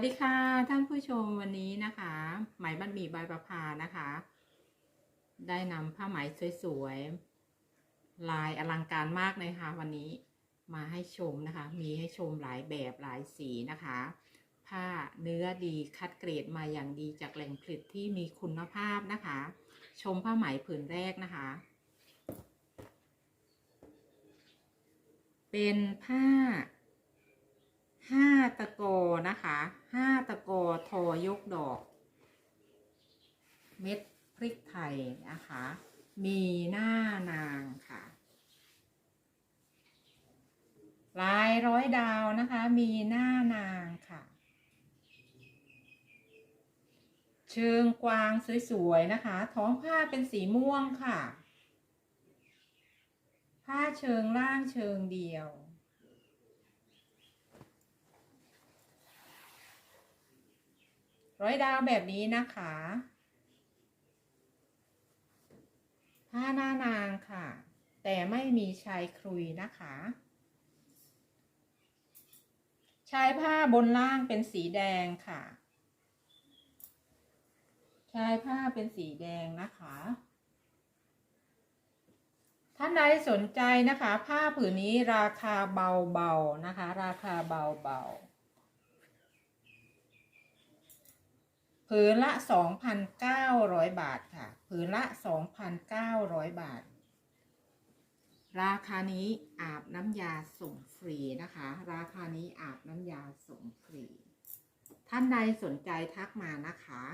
วัสดีค่ะ ท่านผู้ชมวันนี้นะคะไหมบันหมี่ใบประพานะคะ ได้นำผ้าไหมสวยๆลายอลังการมากเลยค่ะ วันนี้มาให้ชมนะคะ มีให้ชมหลายแบบหลายสีนะคะ ผ้าเนื้อดีคัดเกรดมาอย่างดีจากแหล่งผลิตที่มีคุณภาพนะคะ ชมผ้าไหมผืนแรกนะคะ เป็นผ้าห้าตะโกนะคะ ห้าตะโกทอยกดอก เม็ดพริกไทยนะคะ มีหน้านางค่ะ ลายร้อยดาวนะคะ มีหน้านางค่ะ เชิงกวางสวยๆนะคะ ท้องผ้าเป็นสีม่วงค่ะ ผ้าเชิงล่างเชิงเดียว ร้อยดาวแบบนี้นะคะผ้าหน้านางค่ะ แต่ไม่มีชายครุยนะคะ ชายผ้าบนล่างเป็นสีแดงค่ะ ชายผ้าเป็นสีแดงนะคะ ท่านใดสนใจนะคะ ผ้าผืนนี้ราคาเบาๆนะคะ ราคาเบาๆ ผืนละ 2,900 บาทค่ะ ผืนละ 2,900 บาท ราคานี้อาบน้ำยาส่งฟรีนะคะ ราคานี้อาบน้ำยาส่งฟรี ท่านใดสนใจทักมานะคะ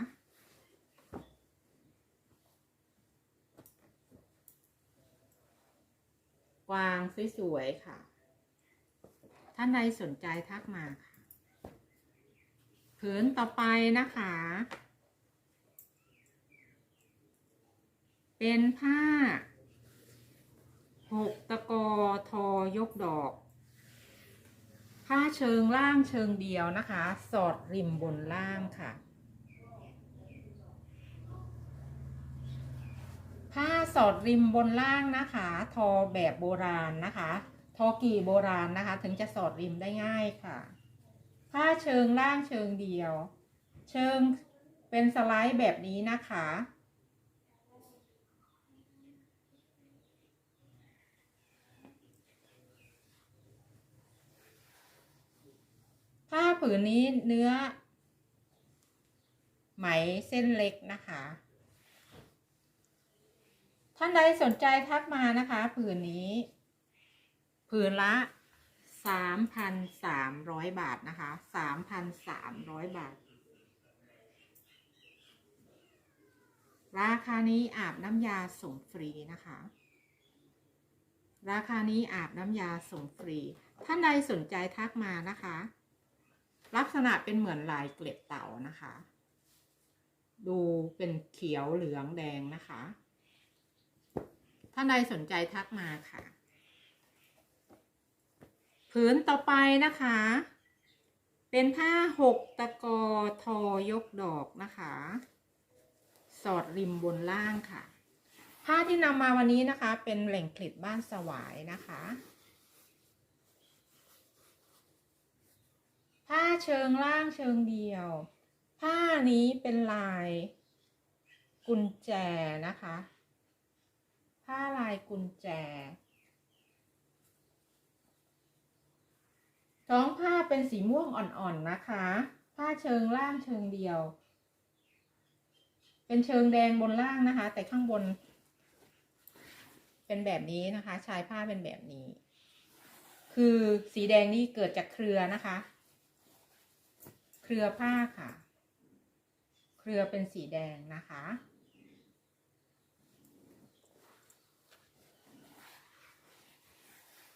กวางสวยๆค่ะ ท่านใดสนใจทักมาค่ะ ผืนต่อไปนะคะ เป็นผ้าหกตะกอทอยกดอก ผ้าเชิงล่างเชิงเดียวนะคะ สอดริมบนล่างค่ะ ผ้าสอดริมบนล่างนะคะ ทอแบบโบราณนะคะ ทอกี่โบราณนะคะ ถึงจะสอดริมได้ง่ายค่ะ ผ้าเชิงล่างเชิงเดียว เชิงเป็นสไลด์แบบนี้นะคะ ผ้าผืนนี้เนื้อ ไหมเส้นเล็กนะคะ ท่านใดสนใจทักมานะคะ ผืนนี้ ผืนละ 3,300บาทนะคะ3,300บาท ราคานี้อาบน้ำยาส่งฟรีนะคะ ราคานี้อาบน้ำยาส่งฟรี ท่านใดสนใจทักมานะคะ ลักษณะเป็นเหมือนลายเกล็ดเต่านะคะ ดูเป็นเขียวเหลืองแดงนะคะ ท่านใดสนใจทักมาค่ะ ผืนต่อไปนะคะ เป็นผ้าหกตะกอทอยกดอกนะคะ สอดริมบนล่างค่ะ ผ้าที่นำมาวันนี้นะคะ เป็นแหล่งผลิตบ้านสวายนะคะ ผ้าเชิงล่างเชิงเดียว ผ้านี้เป็นลายกุญแจนะคะ ผ้าลายกุญแจ ท้องผ้าเป็นสีม่วงอ่อนๆนะคะ ผ้าเชิงล่างเชิงเดียว เป็นเชิงแดงบนล่างนะคะ แต่ข้างบน เป็นแบบนี้นะคะ ชายผ้าเป็นแบบนี้ คือสีแดงนี่เกิดจากเครือนะคะ เครือผ้าค่ะ เครือเป็นสีแดงนะคะ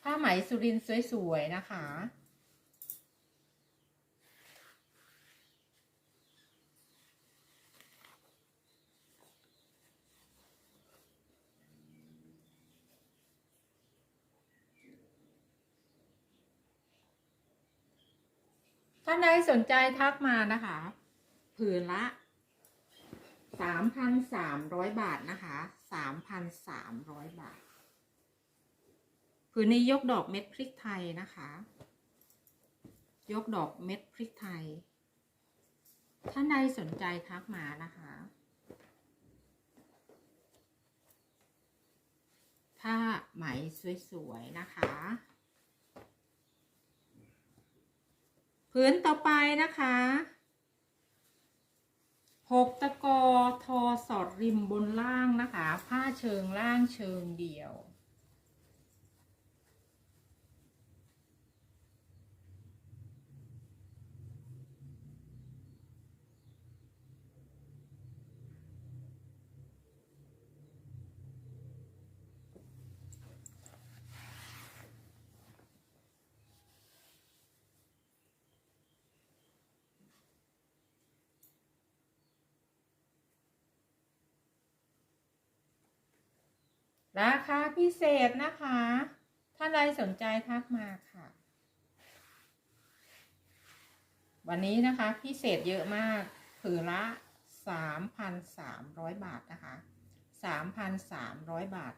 ผ้าไหมสุรินทร์สวยๆนะคะ ท่านใดสนใจทักมานะคะ ผืนละสามพันสามร้อยบาทนะคะสามพันสามร้อยบาท ผืนนี้ยกดอกเม็ดพริกไทยนะคะ ยกดอกเม็ดพริกไทย ท่านใดสนใจทักมานะคะผ้าไหมสวยๆนะคะ ผืนต่อไปนะคะหกตะกอทอสอดริมบนล่างนะคะ ผ้าเชิงล่างเชิงเดี่ยว ราคาพิเศษนะคะ ถ้าใดสนใจทักมาค่ะ วันนี้นะคะพิเศษเยอะมากผืนละ3,300บาทนะคะ3,300บาท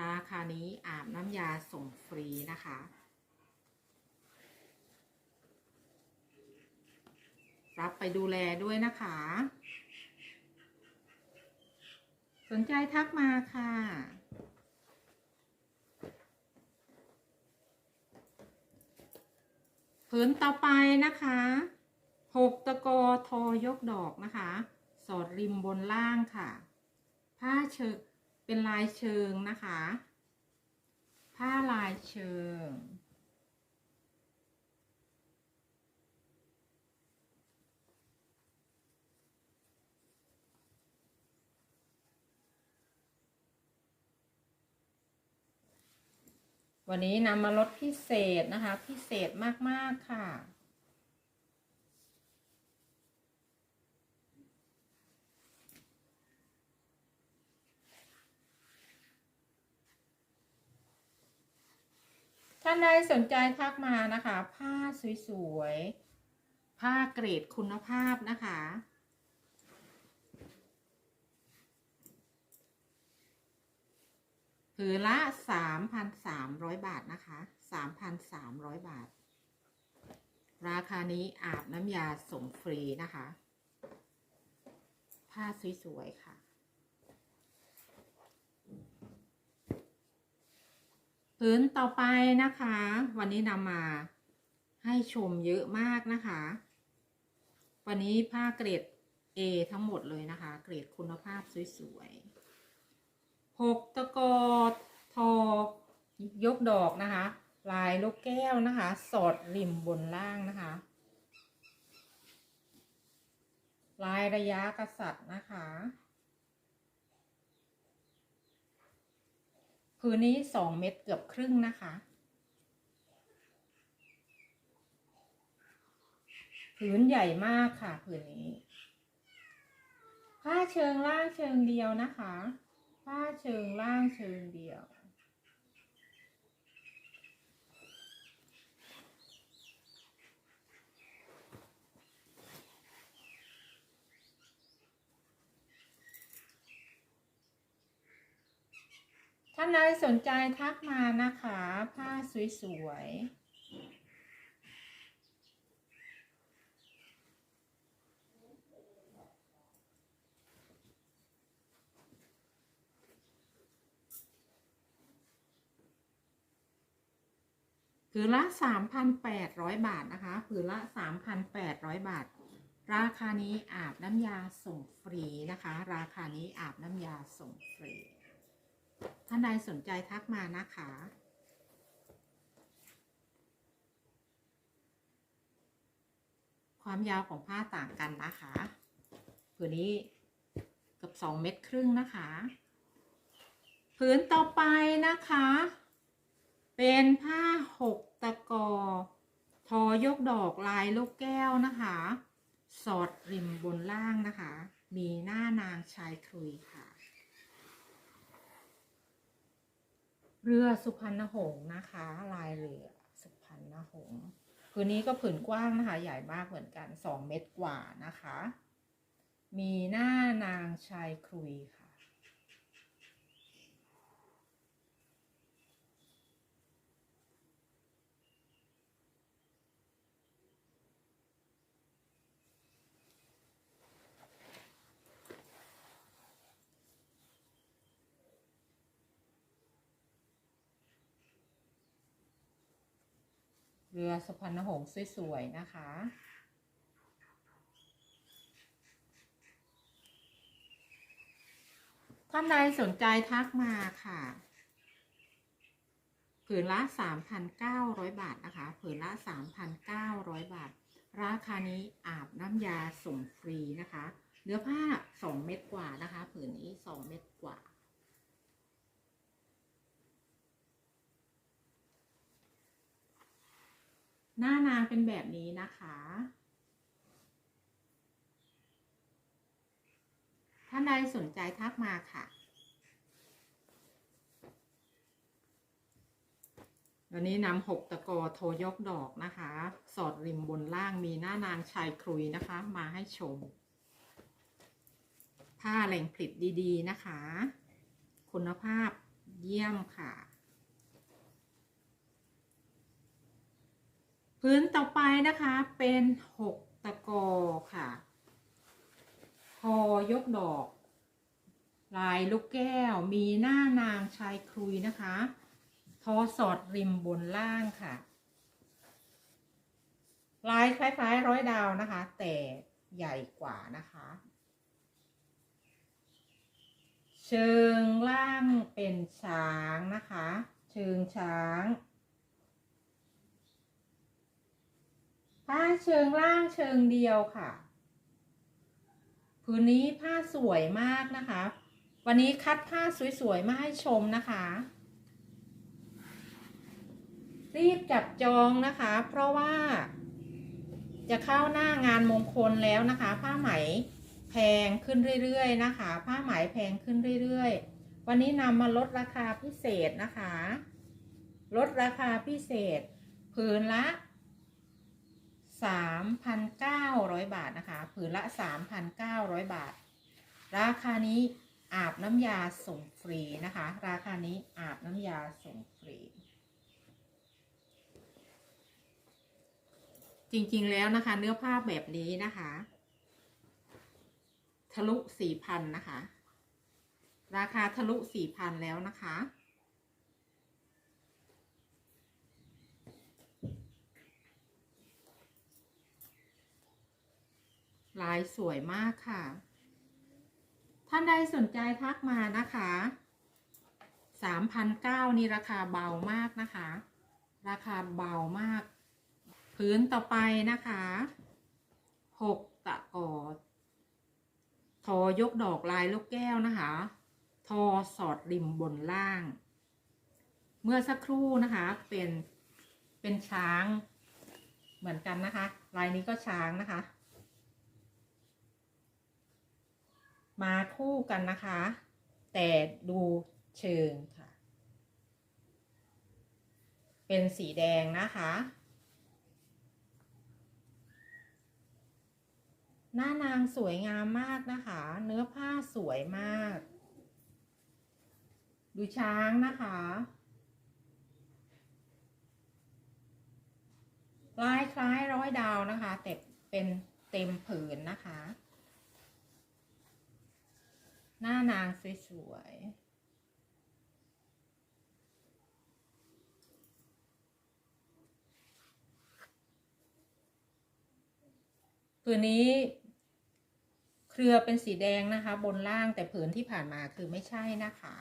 ราคานี้อาบน้ำยาส่งฟรีนะคะรับไปดูแลด้วยนะคะ สนใจทักมาค่ะ ผืนต่อไปนะคะหกตะกอทอยกดอกนะคะ สอดริมบนล่างค่ะ ผ้าเชิงเป็นลายเชิงนะคะ ผ้าลายเชิง วันนี้นำมาลดพิเศษนะคะ พิเศษมาก ๆ ค่ะ ท่านใดสนใจทักมานะคะ ผ้าสวย ๆ ผ้าเกรดคุณภาพนะคะ ผืนละ3,300บาทนะคะ3,300บาท ราคานี้อาบน้ำยาส่งฟรีนะคะ ผ้าสวยๆค่ะผืนต่อไปนะคะ วันนี้นำมาให้ชมเยอะมากนะคะ วันนี้ผ้าเกรด A ทั้งหมดเลยนะคะ เกรดคุณภาพสวยๆ หกตะกอทอยกดอกนะคะ ลายลูกแก้วนะคะ สอดริมบนล่างนะคะ ลายระยะกษัตริย์นะคะผืนนี้สองเม็ดเกือบครึ่งนะคะผืนใหญ่มากค่ะผืนนี้ ผ้าเชิงล่างเชิงเดียวนะคะ ผ้าเชิงล่างเชิงเดียว ท่านใดสนใจทักมานะคะ ผ้าสวยๆ ผืนละ 3,800 บาทนะคะ ผืนละ 3,800 บาท ราคานี้อาบน้ำยาส่งฟรีนะคะ ราคานี้อาบน้ำยาส่งฟรี ท่านใดสนใจทักมานะคะความยาวของผ้าต่างกันนะคะผืนนี้เกับ2เม็ดครึ่งนะคะ ผืนต่อไปนะคะ เป็นผ้าหกตะกอ ทอยกดอกลายลูกแก้วนะคะ สอดริมบนล่างนะคะ มีหน้านางชายครุยค่ะ เรือสุพรรณหงส์นะคะ ลายเรือสุพรรณหงส์ผืนนี้ก็ผืนกว้างนะคะ ใหญ่มากเหมือนกันสองเมตรกว่านะคะ มีหน้านางชายครุยค่ะ ผ เรือสุพรรณหงส์สวยๆนะคะ ท่านใดสนใจทักมาค่ะ ผืนละ 3,900 บาทนะคะ ผืนละ 3,900 บาท ราคานี้อาบน้ำยาส่งฟรีนะคะ เนื้อผ้า 2 เม็ดกว่านะคะ ผืนนี้ 2 เม็ดกว่า หน้านางเป็นแบบนี้นะคะ ท่านใดสนใจทักมาค่ะวันนี้นำหกตะกอโทยกดอกนะคะ สอดริมบนล่างมีหน้านางชายครุยนะคะ มาให้ชม ผ้าแหล่งผลิตดีๆนะคะ คุณภาพเยี่ยมค่ะ พื้นต่อไปนะคะเป็นหกตะกอค่ะพอยกดอก ลายลูกแก้ว มีหน้านางชายครุยนะคะ ทอสอดริมบนล่างค่ะ ลายคล้ายๆร้อยดาวนะคะ แต่ใหญ่กว่านะคะ เชิงล่างเป็นช้างนะคะ เชิงช้าง ผ้าเชิงล่างเชิงเดียวค่ะพื้นนี้ผ้าสวยมากนะคะ วันนี้คัดผ้าสวยๆมาให้ชมนะคะ รีบจับจองนะคะ เพราะว่า จะเข้าหน้างานมงคลแล้วนะคะ ผ้าไหมแพงขึ้นเรื่อยๆนะคะ ผ้าไหมแพงขึ้นเรื่อยๆ วันนี้นำมาลดราคาพิเศษนะคะ ลดราคาพิเศษ ผืนละ 3,900 บาทนะคะ ผืนละ 3,900 บาท ราคานี้อาบน้ำยาส่งฟรีนะคะ ราคานี้อาบน้ำยาส่งฟรี จริงๆแล้วนะคะ เนื้อผ้าแบบนี้นะคะ ทะลุ 4,000 นะคะ ราคาทะลุ 4,000 แล้วนะคะ ลายสวยมากค่ะ ท่านใดสนใจทักมานะคะ3,900นี่ราคาเบามากนะคะ ราคาเบามาก พื้นต่อไปนะคะ6ตะกอทอยกดอกลายลูกแก้วนะคะ ทอสอดริมบนล่าง เมื่อสักครู่นะคะ เป็นเป็นช้างเหมือนกันนะคะ ลายนี้ก็ช้างนะคะ มาคู่กันนะคะ แต่ดูเชิงค่ะ เป็นสีแดงนะคะ หน้านางสวยงามมากนะคะ เนื้อผ้าสวยมาก ดูช้างนะคะลายคล้ายร้อยดาวนะคะ แต่เป็นเต็มผืนนะคะ หน้านางสวยๆผืนนี้เครือเป็นสีแดงนะคะ บนล่างแต่ผืนที่ผ่านมาคือไม่ใช่นะคะ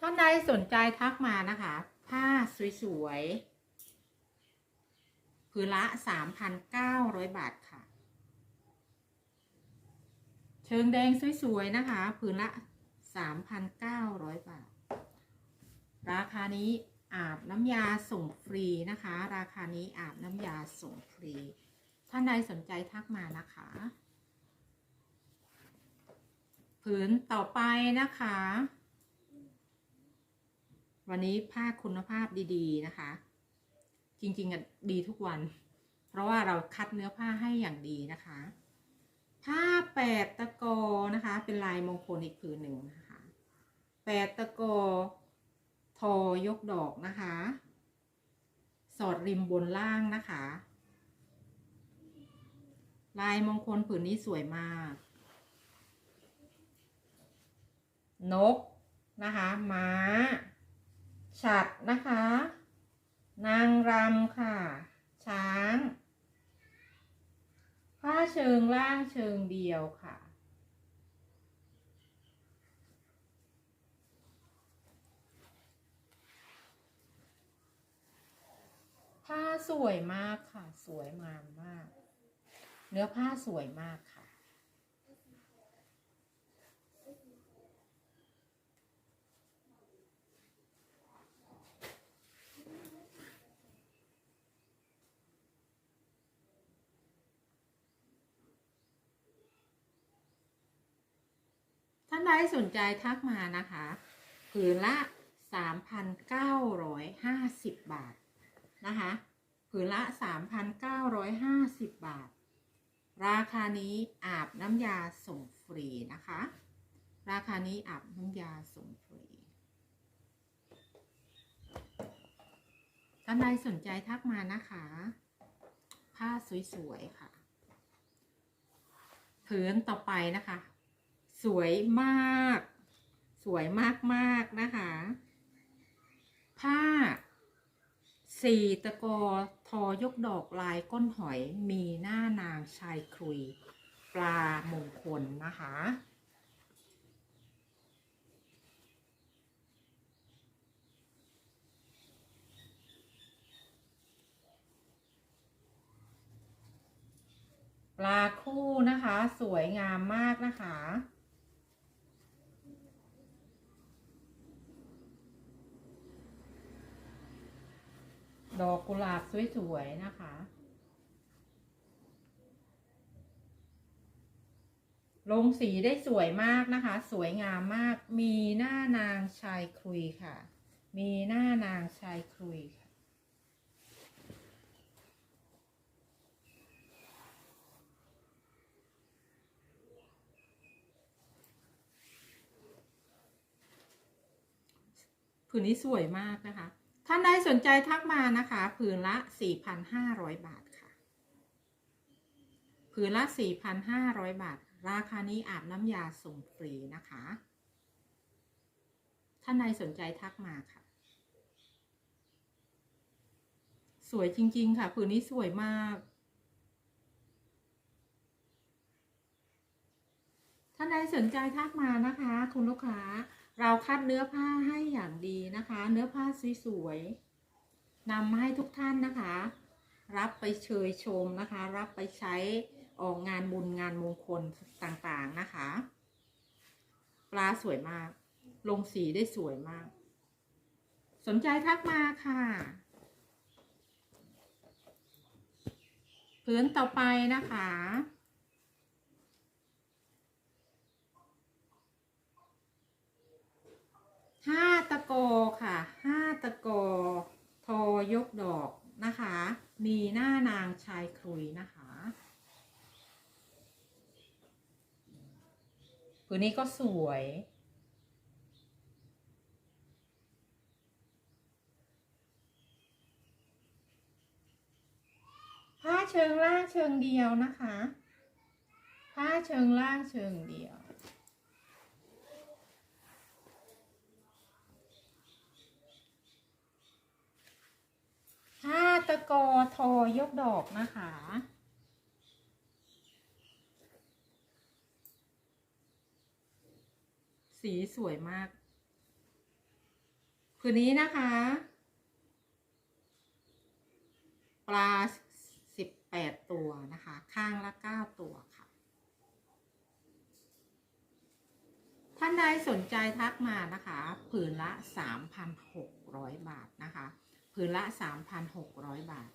ท่านใดสนใจทักมานะคะ ผ้าสวยๆ ผืนละ 3,900 บาทค่ะ เชิงแดงสวยๆ นะคะผืนละ 3,900 บาท ราคานี้อาบน้ำยาส่งฟรีนะคะ ราคานี้อาบน้ำยาส่งฟรี ท่านใดสนใจทักมานะคะผืนต่อไปนะคะ วันนี้ผ้าคุณภาพดีๆนะคะ จริงๆอะดีทุกวัน เพราะว่าเราคัดเนื้อผ้าให้อย่างดีนะคะ ผ้าแปดตะกอนะคะ เป็นลายมงคลอีกผืนหนึ่งนะคะแปดตะกอทอยกดอกนะคะ สอดริมบนล่างนะคะ ลายมงคลผืนนี้สวยมาก นกนะคะ ม้า ฉัดนะคะ นางรำค่ะ ช้าง ผ้าเชิงล่างเชิงเดียวค่ะ ผ้าสวยมากค่ะ สวยงามมาก เนื้อผ้าสวยมากค่ะ ใดสนใจทักมานะคะ ผืนละ 3,950 บาทนะคะ ผืนละ 3,950 บาท ราคานี้อาบน้ำยาส่งฟรีนะคะ ราคานี้อาบน้ำยาส่งฟรีท่านใดสนใจทักมานะคะ ผ้าสวยๆค่ะ ผืนต่อไปนะคะ สวยมาก สวยมากๆนะคะ ผ้าสี่ตะกอทอยกดอกลายก้นหอยมีหน้านางชายครุย ปลามงคลนะคะ ปลาคู่นะคะ สวยงามมากนะคะ ดอกกุหลาบสวยๆนะคะ ลงสีได้สวยมากนะคะ สวยงามมาก มีหน้านางชายครุยค่ะ มีหน้านางชายครุยค่ะผืนนี้สวยมากนะคะ ท่านใดสนใจทักมานะคะ ผืนละ 4,500 บาทค่ะ ผืนละ 4,500 บาท ราคานี้อาบน้ำยาส่งฟรีนะคะ ท่านใดสนใจทักมาค่ะ สวยจริง ๆ ค่ะ ผืนนี้สวยมาก ท่านใดสนใจทักมานะคะ คุณลูกค้า เราคัดเนื้อผ้าให้อย่างดีนะคะ เนื้อผ้าสวยๆนำมาให้ทุกท่านนะคะ รับไปเชยชมนะคะ รับไปใช้ออกงานบุญงานมงคลต่างๆนะคะ ปลาสวยมาก ลงสีได้สวยมาก สนใจทักมาค่ะพื้นต่อไปนะคะ ห้าตะ โกค่ะห้าตะโกทอยกดอกนะคะ มีหน้านางชายครุยนะคะผืนนี้ก็สวย ผ้าเชิงล่างเชิงเดียวนะคะ ผ้าเชิงล่างเชิงเดียว ห้าตะ กอทอยกดอกนะคะ สีสวยมาก คืนนี้นะคะ ปลาสิบแปดตัวนะคะ ข้างละเก้าตัวค่ะ ท่านใดสนใจทักมานะคะ ผืนละ3,600บาทนะคะ ผืนละ 3,600 บาท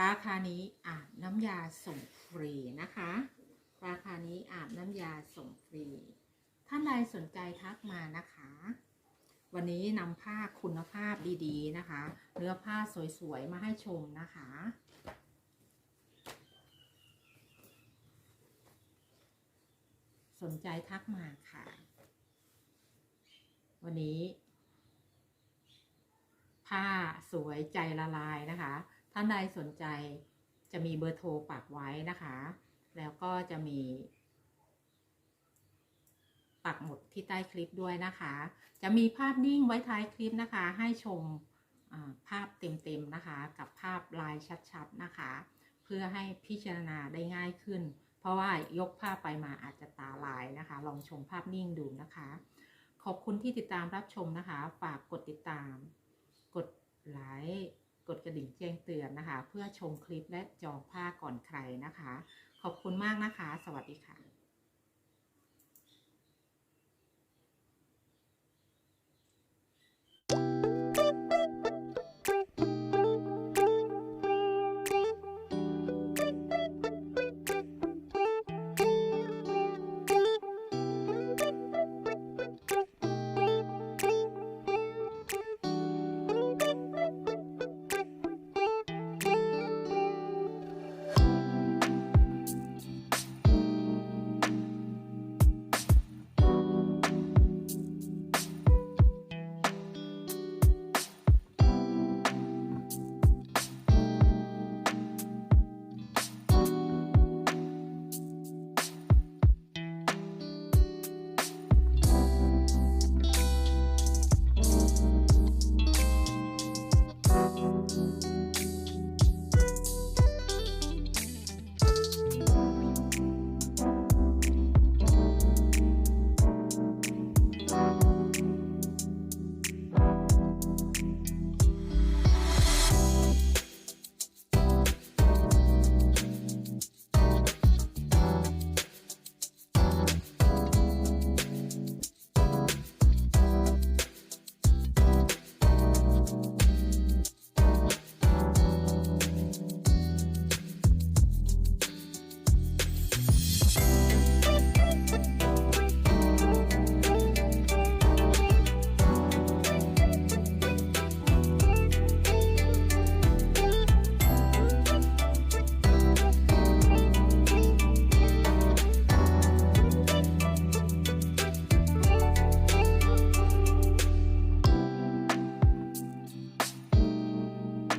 ราคานี้อาบน้ำยาส่งฟรีนะคะ ราคานี้อาบน้ำยาส่งฟรี ท่านใดสนใจทักมานะคะ วันนี้นำผ้าคุณภาพดีๆนะคะ เนื้อผ้าสวยๆ มาให้ชมนะคะสนใจทักมาค่ะ วันนี้ ผ้าสวยใจละลายนะคะ ท่านใดสนใจจะมีเบอร์โทรปักไว้นะคะ แล้วก็จะมี ปักหมุดที่ใต้คลิปด้วยนะคะ จะมีภาพนิ่งไว้ท้ายคลิปนะคะ ให้ชมภาพเต็มๆนะคะ กับภาพลายชัดๆนะคะ เพื่อให้พิจารณาได้ง่ายขึ้น เพราะว่ายกภาพไปมาอาจจะตาลายนะคะ ลองชมภาพนิ่งดูนะคะ ขอบคุณที่ติดตามรับชมนะคะ ฝากกดติดตาม ไลค์กดกระดิ่งแจ้งเตือนนะคะ เพื่อชมคลิปและจองผ้าก่อนใครนะคะ ขอบคุณมากนะคะ สวัสดีค่ะ